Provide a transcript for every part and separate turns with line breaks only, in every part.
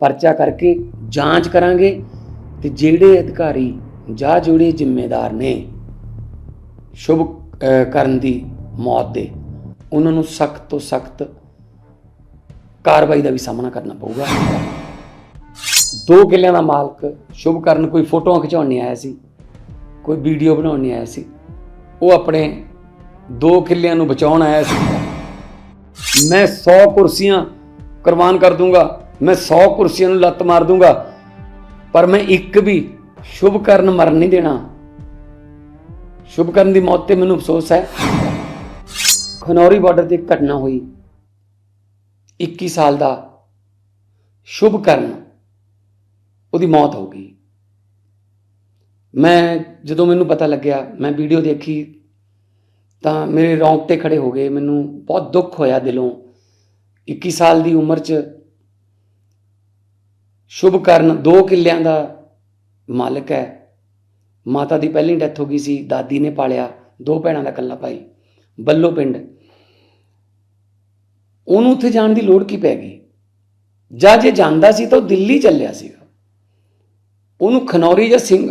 ਪਰਚਾ ਕਰਕੇ ਜਾਂਚ ਕਰਾਂਗੇ ਤੇ ਜਿਹੜੇ ਅਧਿਕਾਰੀ ਜਾਂ ਜਿਹੜੇ ਜ਼ਿੰਮੇਦਾਰ ਨੇ ਸ਼ੁਭ ਕਰਨ ਦੀ ਮੌਤ ਦੇ, ਉਹਨਾਂ ਨੂੰ ਸਖਤ ਤੋਂ ਸਖਤ ਕਾਰਵਾਈ ਦਾ ਵੀ ਸਾਹਮਣਾ ਕਰਨਾ ਪਊਗਾ। ਦੋ ਕਿੱਲਿਆਂ ਦਾ ਮਾਲਕ ਸ਼ੁਭ ਕਰਨ ਕੋਈ ਫੋਟੋਆਂ ਖਿਚਾਉਣ ਨਹੀਂ ਆਇਆ ਸੀ, ਕੋਈ ਵੀਡੀਓ ਬਣਾਉਣ ਨਹੀਂ ਆਇਆ ਸੀ। ਉਹ ਆਪਣੇ ਦੋ ਕਿੱਲਿਆਂ ਨੂੰ ਬਚਾਉਣ ਆਇਆ ਸੀ। ਮੈਂ 100 ਕੁਰਸੀਆਂ ਕੁਰਬਾਨ ਕਰ ਦੂੰਗਾ। ਮੈਂ 100 ਕੁਰਸੀਆਂ ਨੂੰ ਲੱਤ ਮਾਰ ਦੂੰਗਾ, ਪਰ ਮੈਂ ਇੱਕ ਵੀ ਸ਼ੁਭ ਕਰਨ ਮਰਨ ਨਹੀਂ ਦੇਣਾ। ਸ਼ੁਭ ਕਰਨ ਦੀ ਮੌਤ ਤੇ ਮੈਨੂੰ ਅਫਸੋਸ ਹੈ। ਖਨੌਰੀ ਬਾਰਡਰ ਤੇ ਇੱਕ ਘਟਨਾ ਹੋਈ। 21 ਸਾਲ ਦਾ ਸ਼ੁਭ ਕਰਨ, ਉਹਦੀ ਮੌਤ ਹੋ ਗਈ। ਮੈਂ ਜਦੋਂ ਮੈਨੂੰ ਪਤਾ ਲੱਗਿਆ, ਮੈਂ ਵੀਡੀਓ ਦੇਖੀ, ਤਾਂ ਮੇਰੇ ਰੌਂਗਟੇ ਖੜੇ ਹੋ ਗਏ। ਮੈਨੂੰ ਬਹੁਤ ਦੁੱਖ ਹੋਇਆ ਦਿਲੋਂ। 21 ਸਾਲ ਦੀ ਉਮਰ 'ਚ ਸ਼ੁਭਕਰਨ ਦੋ ਕਿੱਲਿਆਂ ਦਾ ਮਾਲਕ ਹੈ। ਮਾਤਾ ਦੀ ਪਹਿਲੀ ਡੈਥ ਹੋ ਗਈ ਸੀ, ਦਾਦੀ ਨੇ ਪਾਲਿਆ, ਦੋ ਭੈਣਾਂ ਦਾ ਇਕੱਲਾ ਭਾਈ, ਬੱਲੋ ਪਿੰਡ। ਉਹਨੂੰ ਉੱਥੇ ਜਾਣ ਦੀ ਲੋੜ ਕੀ ਪੈ ਗਈ? ਜਾਂ ਜੇ ਜਾਂਦਾ ਸੀ ਤਾਂ ਉਹ ਦਿੱਲੀ ਚੱਲਿਆ ਸੀ ਉਹਨੂੰ ਖਨੌਰੀ ਜਾਂ ਸਿੰਘ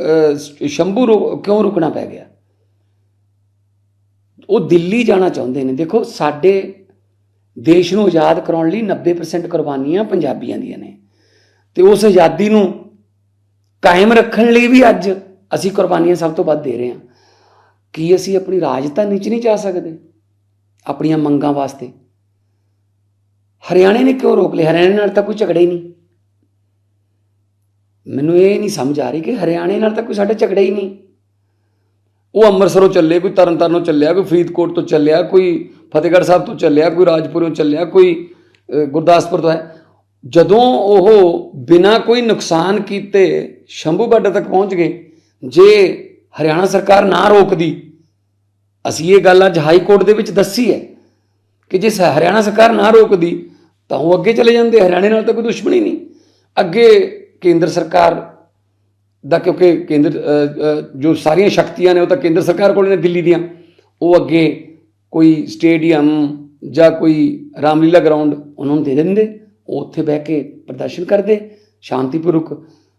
ਸ਼ੰਭੂ ਰੁ- ਕਿਉਂ ਰੁਕਣਾ ਪੈ ਗਿਆ? ਉਹ ਦਿੱਲੀ ਜਾਣਾ ਚਾਹੁੰਦੇ ਨੇ। ਦੇਖੋ, ਸਾਡੇ ਦੇਸ਼ ਨੂੰ ਆਜ਼ਾਦ ਕਰਾਉਣ ਲਈ 90% ਕੁਰਬਾਨੀਆਂ ਪੰਜਾਬੀਆਂ ਦੀਆਂ ਨੇ। ਤੇ ਉਸ ਆਜ਼ਾਦੀ ਨੂੰ ਕਾਇਮ ਰੱਖਣ ਲਈ ਵੀ ਅੱਜ ਅਸੀਂ ਕੁਰਬਾਨੀਆਂ ਸਭ ਤੋਂ ਵੱਧ ਦੇ ਰਹੇ ਹਾਂ। ਕੀ ਅਸੀਂ ਆਪਣੀ ਰਾਜਧਾਨੀ 'ਚ ਨਹੀਂ ਜਾ ਸਕਦੇ? ਆਪਣੀਆਂ ਮੰਗਾਂ ਵਾਸਤੇ। ਹਰਿਆਣੇ ਨੇ ਕਿਉਂ ਰੋਕ ਲਿਆ? ਹਰਿਆਣੇ ਨਾਲ ਤਾਂ ਕੋਈ ਝਗੜਾ ਹੀ ਨਹੀਂ। ਮੈਨੂੰ ਇਹ ਨਹੀਂ ਸਮਝ ਆ ਰਹੀ ਕਿ ਹਰਿਆਣੇ ਨਾਲ ਤਾਂ ਕੋਈ ਸਾਡੇ ਝਗੜਾ ਹੀ ਨਹੀਂ। ਉਹ ਅੰਮ੍ਰਿਤਸਰੋਂ ਚੱਲੇ, ਕੋਈ ਤਰਨਤਾਰਨੋਂ ਚੱਲਿਆ, ਕੋਈ ਫਰੀਦਕੋਟ ਤੋਂ ਚੱਲਿਆ, ਕੋਈ ਫਤਿਹਗੜ੍ਹ ਸਾਹਿਬ ਤੋਂ ਚੱਲਿਆ, ਕੋਈ ਰਾਜਪੁਰੋਂ ਚੱਲਿਆ, ਕੋਈ ਗੁਰਦਾਸਪੁਰ ਤੋਂ ਹੈ। ਜਦੋਂ ਉਹ ਬਿਨਾਂ ਕੋਈ ਨੁਕਸਾਨ ਕੀਤੇ ਸ਼ੰਭੂ ਬਾਰਡਰ ਤੱਕ ਪਹੁੰਚ ਗਏ, ਜੇ ਹਰਿਆਣਾ ਸਰਕਾਰ ਨਾ ਰੋਕਦੀ, ਅਸੀਂ ਇਹ ਗੱਲ ਅੱਜ ਹਾਈ ਕੋਰਟ ਦੇ ਵਿੱਚ ਦੱਸੀ ਹੈ ਕਿ ਜੇ ਸ- ਹਰਿਆਣਾ ਸਰਕਾਰ ਨਾ ਰੋਕਦੀ, ਤਾਂ ਉਹ ਅੱਗੇ ਚਲੇ ਜਾਂਦੇ, ਹਰਿਆਣੇ ਨਾਲ ਤਾਂ ਕੋਈ ਦੁਸ਼ਮਣੀ ਨਹੀਂ। ਅੱਗੇ ਕੇਂਦਰ ਸਰਕਾਰ ਦਾ, ਕਿਉਂਕਿ ਕੇਂਦਰ ਜੋ ਸਾਰੀਆਂ ਸ਼ਕਤੀਆਂ ਨੇ ਉਹ ਤਾਂ ਕੇਂਦਰ ਸਰਕਾਰ ਕੋਲ ਨੇ ਦਿੱਲੀ ਦੀਆਂ, ਉਹ ਅੱਗੇ ਕੋਈ ਸਟੇਡੀਅਮ ਜਾਂ ਕੋਈ ਰਾਮਲੀਲਾ ਗਰਾਊਂਡ ਉਹਨਾਂ ਨੂੰ ਦੇ ਦਿੰਦੇ। ਉਹ ਉੱਥੇ ਬਹਿ ਕੇ ਪ੍ਰਦਰਸ਼ਨ ਕਰਦੇ ਸ਼ਾਂਤੀਪੂਰਵਕ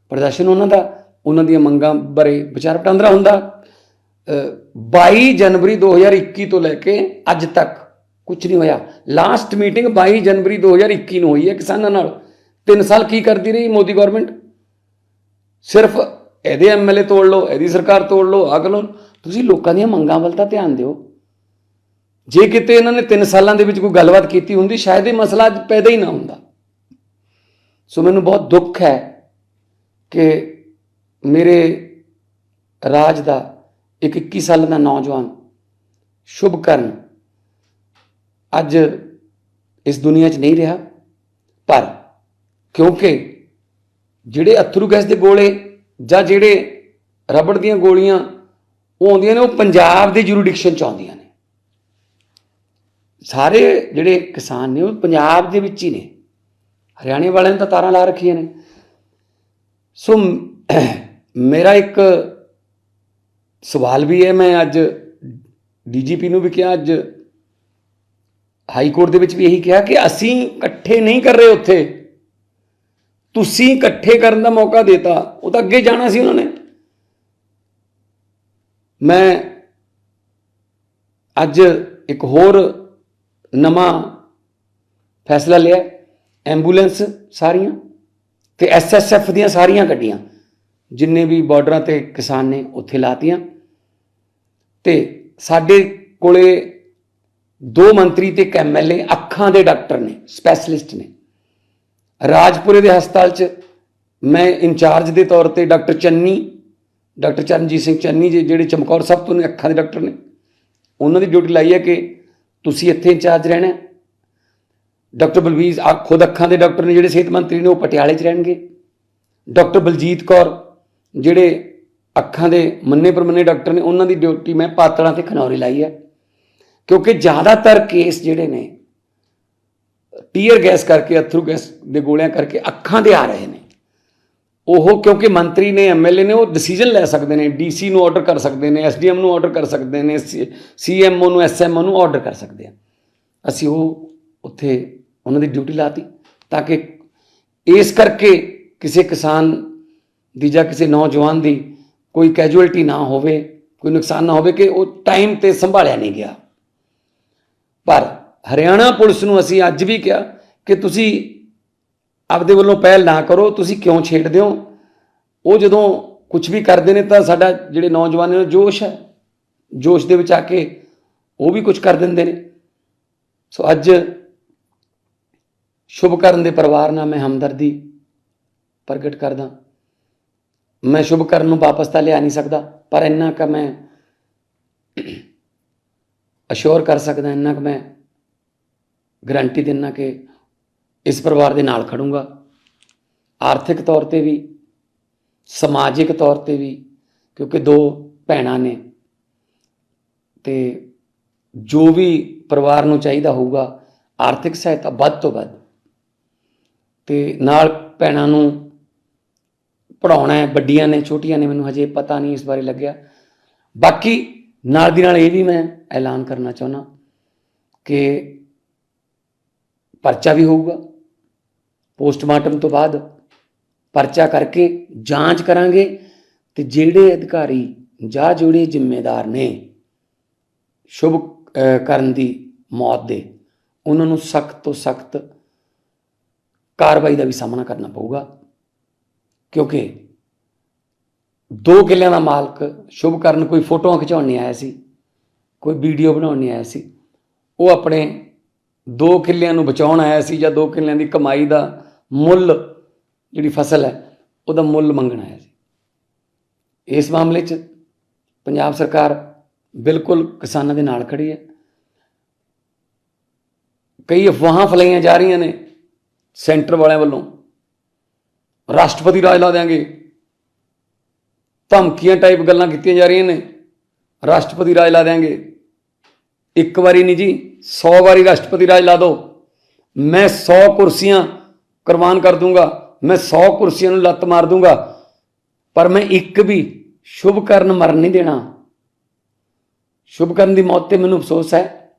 ਪ੍ਰਦਰਸ਼ਨ ਉਹਨਾਂ ਦਾ ਉਹਨਾਂ ਦੀਆਂ ਮੰਗਾਂ ਬਾਰੇ ਵਿਚਾਰ ਵਟਾਂਦਰਾ ਹੁੰਦਾ। ਅ, 22 ਜਨਵਰੀ 2021 ਤੋਂ ਲੈ ਕੇ ਅੱਜ ਤੱਕ ਕੁਝ ਨਹੀਂ ਹੋਇਆ। ਲਾਸਟ ਮੀਟਿੰਗ 22 ਜਨਵਰੀ 2021 ਨੂੰ ਹੋਈ ਹੈ ਕਿਸਾਨਾਂ ਨਾਲ। 3 ਸਾਲ ਕੀ ਕਰਦੀ ਰਹੀ ਮੋਦੀ ਗਵਰਨਮੈਂਟ ਸਿਰਫ ਇਹਦੇ ਐਮਐਲਏ ਤੋੜ ਲਓ ਇਹਦੀ ਸਰਕਾਰ ਤੋੜ ਲਓ ਆਗ ਲਓ ਤੁਸੀਂ ਲੋਕਾਂ ਦੀਆਂ ਮੰਗਾਂ ਵੱਲ ਤਾਂ ਧਿਆਨ ਦਿਓ। ਜੇ ਕਿਤੇ ਇਹਨਾਂ ਨੇ 3 ਸਾਲਾਂ ਦੇ ਵਿੱਚ ਕੋਈ ਗੱਲਬਾਤ ਕੀਤੀ ਹੁੰਦੀ ਸ਼ਾਇਦ ਇਹ ਮਸਲਾ ਅੱਜ ਪੈਦਾ ਹੀ ਨਾ ਹੁੰਦਾ। ਸੋ ਮੈਨੂੰ ਬਹੁਤ ਦੁੱਖ ਹੈ ਕਿ ਮੇਰੇ ਰਾਜ ਦਾ ਇੱਕ 21 ਸਾਲ ਦਾ ਨੌਜਵਾਨ ਸ਼ੁਭ ਕਰਨ ਅੱਜ ਇਸ ਦੁਨੀਆ 'ਚ ਨਹੀਂ ਰਿਹਾ, ਪਰ ਕਿਉਂਕਿ ਜਿਹੜੇ ਅਥਰੂ ਗੈਸ ਦੇ ਗੋਲੇ ਜਾਂ ਜਿਹੜੇ ਰਬੜ ਦੀਆਂ ਗੋਲੀਆਂ ਉਹ ਆਉਂਦੀਆਂ ਨੇ, ਉਹ ਪੰਜਾਬ ਦੇ ਜੁਰੀਡਿਕਸ਼ਨ ਚ ਆਉਂਦੀਆਂ ਨੇ। ਸਾਰੇ ਜਿਹੜੇ ਕਿਸਾਨ ਨੇ, ਉਹ ਪੰਜਾਬ ਦੇ ਵਿੱਚ ਹੀ ਨੇ। ਹਰਿਆਣੇ ਵਾਲਿਆਂ ਨੇ ਤਾਂ ਤਾਰਾਂ ਲਾ ਰੱਖੀਆਂ ਨੇ। ਸੋ ਮੇਰਾ ਇੱਕ ਸਵਾਲ ਵੀ ਹੈ, ਮੈਂ ਅੱਜ ਡੀਜੀਪੀ ਨੂੰ ਵੀ ਕਿਹਾ, ਅੱਜ ਹਾਈ ਕੋਰਟ ਦੇ ਵਿੱਚ ਵੀ ਇਹੀ ਕਿਹਾ ਕਿ ਅਸੀਂ ਇਕੱਠੇ ਨਹੀਂ ਕਰ ਰਹੇ ਉੱਥੇ। ਤੁਸੀਂ ਇਕੱਠੇ ਕਰਨ ਦਾ ਮੌਕਾ ਦਿੱਤਾ, ਉਹ ਤਾਂ ਅੱਗੇ ਜਾਣਾ ਸੀ ਉਹਨਾਂ ਨੇ। ਮੈਂ ਅੱਜ ਇੱਕ ਹੋਰ ਨਵਾਂ ਫੈਸਲਾ ਲਿਆ। ਐਂਬੂਲੈਂਸ ਸਾਰੀਆਂ ਤੇ ਐਸਐਸਐਫ ਦੀਆਂ ਸਾਰੀਆਂ ਗੱਡੀਆਂ ਜਿੰਨੇ ਵੀ ਬਾਰਡਰਾਂ ਤੇ ਕਿਸਾਨ ਨੇ ਉੱਥੇ ਲਾਤੀਆਂ। ਤੇ ਸਾਡੇ ਕੋਲੇ ਦੋ ਮੰਤਰੀ ਤੇ ਇੱਕ ਐਮਐਲਏ ਅੱਖਾਂ ਦੇ ਡਾਕਟਰ ਨੇ, ਸਪੈਸ਼ਲਿਸਟ ਨੇ। ਰਾਜਪੁਰੇ ਦੇ ਹਸਪਤਾਲ 'ਚ ਮੈਂ ਇੰਚਾਰਜ ਦੇ ਤੌਰ ਤੇ ਡਾਕਟਰ ਚੰਨੀ, ਡਾਕਟਰ ਚਰਨਜੀਤ ਸਿੰਘ ਚੰਨੀ ਜੀ, ਜਿਹੜੇ ਚਮਕੌਰ ਸਾਹਿਬ ਤੋਂ ਨੇ, ਅੱਖਾਂ ਦੇ ਡਾਕਟਰ ਨੇ, ਉਹਨਾਂ ਦੀ ਡਿਊਟੀ ਲਾਈ ਹੈ ਕਿ ਤੁਸੀਂ ਇੱਥੇ ਇੰਚਾਰਜ ਰਹਿਣਾ ਡਾਕਟਰ ਬਲਵੀਰ ਆ ਖੁਦ ਅੱਖਾਂ ਦੇ ਡਾਕਟਰ ਨੇ ਜਿਹੜੇ ਸਿਹਤ ਮੰਤਰੀ ਨੇ, ਉਹ ਪਟਿਆਲੇ 'ਚ ਰਹਿਣਗੇ। ਡਾਕਟਰ ਬਲਜੀਤ ਕੌਰ, ਜਿਹੜੇ ਅੱਖਾਂ ਦੇ ਮੰਨੇ ਪ੍ਰਮੰਨੇ ਡਾਕਟਰ ਨੇ, ਉਹਨਾਂ ਦੀ ਡਿਊਟੀ ਮੈਂ ਪਾਤੜਾਂ ਤੇ ਖਨੌਰੀ ਲਾਈ ਹੈ। ਕਿਉਂਕਿ ਜ਼ਿਆਦਾਤਰ ਕੇਸ ਜਿਹੜੇ ਨੇ, ਟੀਅਰ ਗੈਸ ਕਰਕੇ, ਅਥਰੂ ਗੈਸ ਦੇ ਗੋਲਿਆਂ ਕਰਕੇ ਅੱਖਾਂ ਦੇ ਆ ਰਹੇ ਨੇ। ਉਹ ਕਿਉਂਕਿ ਮੰਤਰੀ ਨੇ ਐਮਐਲਏ ਨੇ, ਉਹ ਡਿਸੀਜਨ ਲੈ ਸਕਦੇ ਨੇ ਡੀਸੀ ਨੂੰ ਆਰਡਰ ਕਰ ਸਕਦੇ ਨੇ ਐਸਡੀਐਮ ਨੂੰ ਆਰਡਰ ਕਰ ਸਕਦੇ ਨੇ ਸੀਐਮਓ ਨੂੰ ਐਸਐਮਓ ਨੂੰ ਆਰਡਰ ਕਰ ਸਕਦੇ ਆ। ਅਸੀਂ ਉਹ ਉੱਥੇ ਉਹਨਾਂ ਦੀ ਡਿਊਟੀ ਲਾਤੀ ਤਾਂ ਕਿ ਇਸ ਕਰਕੇ ਕਿਸੇ ਕਿਸਾਨ ਦੀ ਜਾਂ ਕਿਸੇ ਨੌਜਵਾਨ ਦੀ ਕੋਈ ਕੈਜੂਅਲਟੀ ਨਾ ਹੋਵੇ, ਕੋਈ ਨੁਕਸਾਨ ਨਾ ਹੋਵੇ ਕਿ ਉਹ ਟਾਈਮ ਤੇ ਸੰਭਾਲਿਆ ਨਹੀਂ ਗਿਆ। ਪਰ ਹਰਿਆਣਾ ਪੁਲਿਸ ਨੂੰ ਅਸੀਂ ਅੱਜ ਵੀ ਕਿਹਾ ਕਿ ਤੁਸੀਂ ਆਪਦੇ ਵੱਲੋਂ ਪਹਿਲ ਨਾ ਕਰੋ, ਤੁਸੀਂ ਕਿਉਂ ਛੇੜਦੇ ਹੋ? ਉਹ ਜਦੋਂ ਕੁਝ ਵੀ ਕਰਦੇ ਨੇ ਤਾਂ ਸਾਡਾ ਜਿਹੜੇ ਨੌਜਵਾਨ ਨੇ ਜੋਸ਼ ਹੈ। ਜੋਸ਼ ਦੇ ਵਿੱਚ ਆ ਕੇ ਉਹ ਵੀ ਕੁਝ ਕਰ ਦਿੰਦੇ ਨੇ। ਸੋ ਅੱਜ ਸ਼ੁਭਕਰਨ ਦੇ ਪਰਿਵਾਰ ਨਾਲ ਮੈਂ ਹਮਦਰਦੀ ਪ੍ਰਗਟ ਕਰਦਾ। ਮੈਂ ਸ਼ੁਭਕਰਨ ਨੂੰ ਵਾਪਸ ਤਾਂ ਲਿਆ ਨਹੀਂ ਸਕਦਾ, ਪਰ ਇੰਨਾ ਕੁ ਮੈਂ ਅਸ਼ੋਰ ਕਰ ਸਕਦਾ, ਇੰਨਾ ਕੁ ਮੈਂ ਗਰੰਟੀ ਦਿੰਨਾ ਕਿ ਇਸ ਪਰਿਵਾਰ ਦੇ ਨਾਲ ਖੜੂੰਗਾ। ਆਰਥਿਕ ਤੌਰ ਤੇ ਵੀ, ਸਮਾਜਿਕ ਤੌਰ ਤੇ ਵੀ, ਕਿਉਂਕਿ ਦੋ ਭੈਣਾਂ ਨੇ। ਤੇ ਜੋ ਵੀ ਪਰਿਵਾਰ ਨੂੰ ਚਾਹੀਦਾ ਹੋਊਗਾ, ਆਰਥਿਕ ਸਹਾਇਤਾ ਵੱਧ ਤੋਂ ਵੱਧ। ਤੇ ਨਾਲ ਭੈਣਾਂ ਨੂੰ ਪੜਾਉਣਾ ਹੈ, ਵੱਡੀਆਂ ਨੇ, ਛੋਟੀਆਂ ਨੇ, ਮੈਨੂੰ ਹਜੇ ਪਤਾ ਨਹੀਂ ਇਸ ਬਾਰੇ ਲੱਗਿਆ। ਬਾਕੀ ਨਾਲ ਦੀ ਨਾਲ ਇਹ ਵੀ ਮੈਂ ਐਲਾਨ ਕਰਨਾ ਚਾਹੁੰਦਾ ਕਿ ਪਰਚਾ ਵੀ ਹੋਊਗਾ। ਪੋਸਟਮਾਰਟਮ ਤੋਂ ਬਾਅਦ ਪਰਚਾ ਕਰਕੇ ਜਾਂਚ ਕਰਾਂਗੇ ਤੇ ਜਿਹੜੇ ਅਧਿਕਾਰੀ ਜਾਂ ਜਿਹੜੇ ਜ਼ਿੰਮੇਦਾਰ ਨੇ ਸ਼ੁਭ ਕਰਨ ਦੀ ਮੌਤ ਦੇ, ਉਹਨਾਂ ਨੂੰ ਸਖਤ ਤੋਂ ਸਖਤ ਕਾਰਵਾਈ ਦਾ ਵੀ ਸਾਹਮਣਾ ਕਰਨਾ ਪਊਗਾ। ਕਿਉਂਕਿ ਦੋ ਕਿੱਲਿਆਂ ਦਾ ਮਾਲਕ ਸ਼ੁਭ ਕਰਨ ਕੋਈ ਫੋਟੋਆਂ ਖਿਚਾਉਣ ਨਹੀਂ ਆਇਆ ਸੀ, ਕੋਈ ਵੀਡੀਓ ਬਣਾਉਣ ਨਹੀਂ ਆਇਆ ਸੀ। ਉਹ ਆਪਣੇ ਦੋ ਕਿੱਲਿਆਂ ਨੂੰ ਬਚਾਉਣ ਆਇਆ ਸੀ ਜਾਂ ਦੋ ਕਿੱਲਿਆਂ ਦੀ ਕਮਾਈ ਦਾ ਮੁੱਲ ਜਿਹੜੀ ਫਸਲ ਹੈ, ਉਹਦਾ ਮੁੱਲ ਮੰਗਣ ਆਇਆ ਸੀ। ਇਸ ਮਾਮਲੇ 'ਚ ਪੰਜਾਬ ਸਰਕਾਰ ਬਿਲਕੁਲ ਕਿਸਾਨਾਂ ਦੇ ਨਾਲ ਖੜੀ ਹੈ। ਕਈ ਅਫਵਾਹਾਂ ਫਲਾਈਆਂ ਜਾ ਰਹੀਆਂ ਨੇ ਸੈਂਟਰ ਵਾਲਿਆਂ ਵੱਲੋਂ ਰਾਸ਼ਟਰਪਤੀ ਰਾਜ ਲਾ ਦੇਾਂਗੇ ਧਮਕੀਆਂ ਟਾਈਪ ਗੱਲਾਂ ਕੀਤੀਆਂ ਜਾ ਰਹੀਆਂ ਨੇ। ਰਾਸ਼ਟਰਪਤੀ ਰਾਜ ਲਾ ਦੇਾਂਗੇ ਇੱਕ ਵਾਰੀ ਨਹੀਂ ਜੀ 100 ਵਾਰੀ ਰਾਸ਼ਟਰਪਤੀ ਰਾਜ ਲਾ ਦਿਓ। ਮੈਂ 100 ਕੁਰਸੀਆਂ ਕੁਰਬਾਨ ਕਰ ਦੂੰਗਾ। ਮੈਂ 100 ਕੁਰਸੀਆਂ ਨੂੰ ਲੱਤ ਮਾਰ ਦੂੰਗਾ। ਪਰ ਮੈਂ ਇੱਕ ਵੀ ਸ਼ੁਭ ਕਰਨ ਮਰਨ ਨਹੀਂ ਦੇਣਾ। ਸ਼ੁਭ ਕਰਨ ਦੀ ਮੌਤ ਤੇ ਮੈਨੂੰ ਅਫਸੋਸ ਹੈ।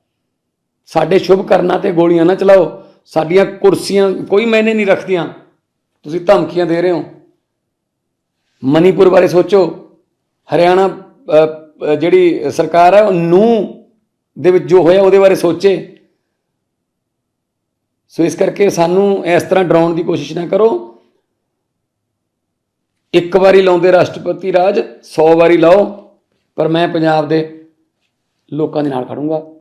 ਸਾਡੇ ਸ਼ੁਭ ਕਰਨਾਂ ਤੇ ਗੋਲੀਆਂ ਨਾ ਚਲਾਓ। ਸਾਡੀਆਂ ਕੁਰਸੀਆਂ ਕੋਈ ਮੈਨੇ ਨਹੀਂ ਰੱਖਦੀਆਂ। ਤੁਸੀਂ ਧਮਕੀਆਂ ਦੇ ਰਹੇ ਹੋ। ਮਨੀਪੁਰ ਬਾਰੇ ਸੋਚੋ। ਹਰਿਆਣਾ ਜਿਹੜੀ ਸਰਕਾਰ ਹੈ ਉਹ ਨੂੰ ਦੇ ਵਿੱਚ ਜੋ ਹੋਇਆ, ਉਹਦੇ ਬਾਰੇ ਸੋਚੇ। ਸੋ ਇਸ ਕਰਕੇ ਸਾਨੂੰ ਇਸ ਤਰ੍ਹਾਂ ਡਰਾਉਣ ਦੀ ਕੋਸ਼ਿਸ਼ ਨਾ ਕਰੋ। ਇੱਕ ਵਾਰੀ ਲਾਉਂਦੇ ਰਾਸ਼ਟਰਪਤੀ ਰਾਜ 100 ਵਾਰੀ ਲਾਓ, ਪਰ ਮੈਂ ਪੰਜਾਬ ਦੇ ਲੋਕਾਂ ਦੇ ਨਾਲ ਖੜੂੰਗਾ।